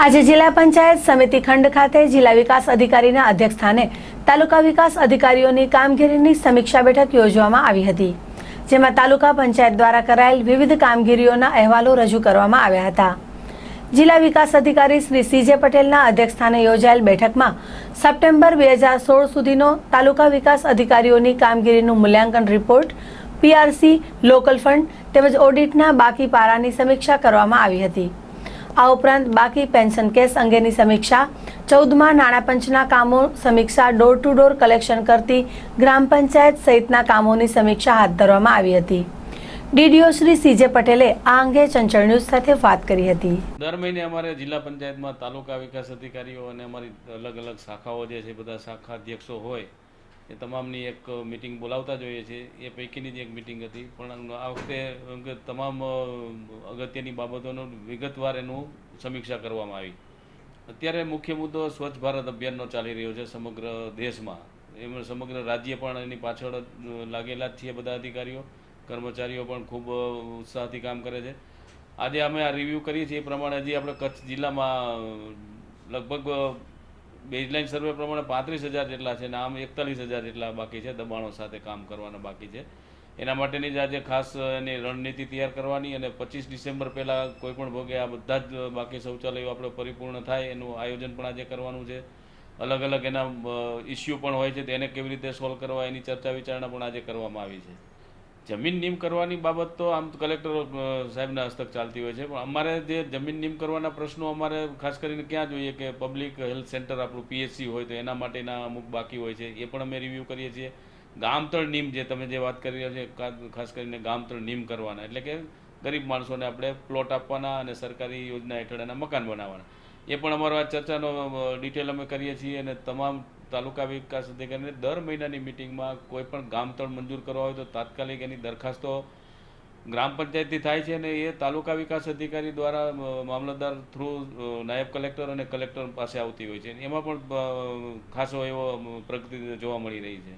આજે જિલ્લા પંચાયત સમિતિ ખંડ ખાતે જિલ્લા વિકાસ અધિકારીના અધ્યક્ષસ્થાને તાલુકા વિકાસ અધિકારીઓની કામગીરીની સમીક્ષા બેઠક યોજવામાં આવી હતી, જેમાં તાલુકા પંચાયત દ્વારા કરાયેલ વિવિધ કામગીરીઓના અહેવાલો રજૂ કરવામાં આવ્યા હતા. જિલ્લા વિકાસ અધિકારી શ્રી સીજે પટેલના અધ્યક્ષસ્થાને યોજાયેલ બેઠકમાં સપ્ટેમ્બર બે હજાર સોળ સુધીનો તાલુકા વિકાસ અધિકારીઓની કામગીરીનું મૂલ્યાંકન રિપોર્ટ, પીઆરસી, લોકલ ફંડ તેમજ ઓડિટના બાકી પારાની સમીક્ષા કરવામાં આવી હતી. આ ઉપરાંત બાકી પેન્શન કેસ અંગેની સમીક્ષા. ચૌદમાં નાણાં પંચના કામો સમીક્ષા ડોર ટુ ડોર કલેક્શન કરતી ગ્રામ પંચાયત સહિતના કામોની સમીક્ષા હાથ ધરવામાં આવી હતી. ડીડીઓ શ્રી સીજે પટેલે આ અંગે ચંચળ ન્યૂઝ સાથે વાત કરી હતી. દર મહિને અમારે જિલ્લા પંચાયતમાં તાલુકા વિકાસ અધિકારીઓ અને અમારી અલગ અલગ શાખાઓ જે છે બધા શાખા અધ્યક્ષો હોય એ તમામની એક મિટિંગ બોલાવતા જોઈએ છીએ. એ પૈકીની જ એક મિટિંગ હતી. પણ આ વખતે તમામ અગત્યની બાબતોનું વિગતવાર એનું સમીક્ષા કરવામાં આવી. અત્યારે મુખ્ય મુદ્દો સ્વચ્છ ભારત અભિયાનનો ચાલી રહ્યો છે સમગ્ર દેશમાં. એમાં સમગ્ર રાજ્ય પણ એની પાછળ લાગેલા જ છીએ બધા અધિકારીઓ. કર્મચારીઓ પણ ખૂબ ઉત્સાહથી કામ કરે છે. આજે અમે આ રિવ્યૂ કરીએ છીએ એ પ્રમાણે હજી આપણે કચ્છ જિલ્લામાં લગભગ બેઝલાઇન સર્વે પ્રમાણે પાંત્રીસ હજાર જેટલા છે અને આમ એકતાલીસ હજાર જેટલા બાકી છે દબાણો સાથે કામ કરવાના બાકી છે. એના માટેની જ આજે ખાસ એની રણનીતિ તૈયાર કરવાની અને પચીસ ડિસેમ્બર પહેલાં કોઈપણ ભોગે આ બધા જ બાકી શૌચાલયો આપણે પરિપૂર્ણ થાય એનું આયોજન પણ આજે કરવાનું છે. અલગ અલગ એના ઇસ્યુ પણ હોય છે તેને કેવી રીતે સોલ્વ કરવા એની ચર્ચા વિચારણા પણ આજે કરવામાં આવી છે. જમીન નિમ કરવાની બાબત તો આમ કલેક્ટર સાહેબના હસ્તક ચાલતી હોય છે. પણ અમારે જે જમીન નિમ કરવાના પ્રશ્નો અમારે ખાસ કરીને ક્યાં જોઈએ કે પબ્લિક હેલ્થ સેન્ટર આપણું પીએચસી હોય તો એના માટેના અમુક બાકી હોય છે. એ પણ અમે રિવ્યૂ કરીએ છીએ. ગામતળ નિમ જે તમે જે વાત કરી રહ્યા છે ખાસ કરીને ગામતળ નિમ કરવાના. એટલે કે ગરીબ માણસોને આપણે પ્લોટ આપવાના અને સરકારી યોજના હેઠળ એના મકાન બનાવવાના. એ પણ અમારો આ ચર્ચાનો ડિટેલ અમે કરીએ છીએ અને તમામ તાલુકા વિકાસ અધિકારીને દર મહિનાની મિટિંગમાં કોઈ પણ ગામતળ મંજૂર કરવા હોય તો તાત્કાલિક એની દરખાસ્તો ગ્રામ પંચાયતથી થાય છે અને એ તાલુકા વિકાસ અધિકારી દ્વારા મામલતદાર થ્રુ નાયબ કલેક્ટર અને કલેક્ટર પાસે આવતી હોય છે. એમાં પણ ખાસો એવો પ્રગતિ જોવા મળી રહી છે.